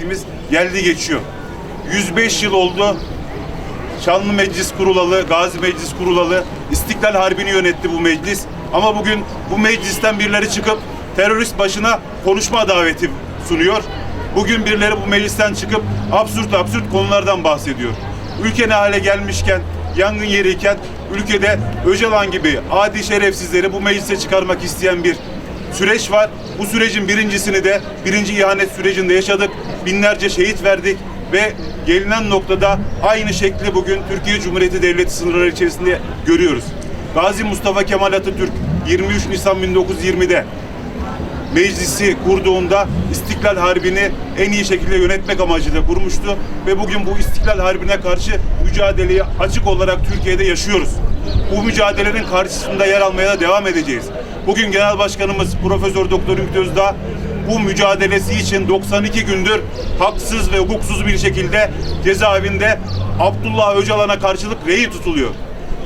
vaktimiz geldi geçiyor. 105 yıl oldu. Şanlı Meclis kurulalı, Gazi Meclis kurulalı, İstiklal Harbi'ni yönetti bu meclis. Ama bugün bu meclisten birileri çıkıp terörist başına konuşma daveti sunuyor. Bugün birileri bu meclisten çıkıp absürt absürt konulardan bahsediyor. Ülke ne hale gelmişken, yangın yeriyken ülkede Öcalan gibi adi şerefsizleri bu meclise çıkarmak isteyen bir süreç var. Bu sürecin birincisini de birinci ihanet sürecinde yaşadık. Binlerce şehit verdik ve gelinen noktada aynı şekli bugün Türkiye Cumhuriyeti Devleti sınırları içerisinde görüyoruz. Gazi Mustafa Kemal Atatürk 23 Nisan 1920'de meclisi kurduğunda İstiklal Harbi'ni en iyi şekilde yönetmek amacıyla kurmuştu ve bugün bu İstiklal Harbi'ne karşı mücadeleyi açık olarak Türkiye'de yaşıyoruz. Bu mücadelenin karşısında yer almaya da devam edeceğiz. Bugün Genel Başkanımız Profesör Doktor Ümit Özdağ bu mücadelesi için 92 gündür haksız ve hukuksuz bir şekilde cezaevinde Abdullah Öcalan'a karşılık rehin tutuluyor.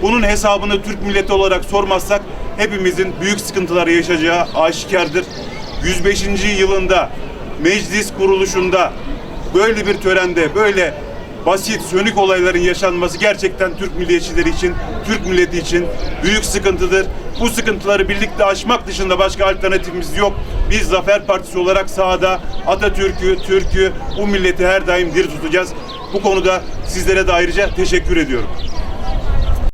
Bunun hesabını Türk milleti olarak sormazsak hepimizin büyük sıkıntılar yaşayacağı aşikardır. 105. yılında meclis kuruluşunda böyle bir törende böyle basit sönük olayların yaşanması gerçekten Türk milliyetçileri için, Türk milleti için büyük sıkıntıdır. Bu sıkıntıları birlikte aşmak dışında başka alternatifimiz yok. Biz Zafer Partisi olarak sahada Atatürk'ü, Türk'ü, bu milleti her daim diri tutacağız. Bu konuda sizlere de ayrıca teşekkür ediyorum.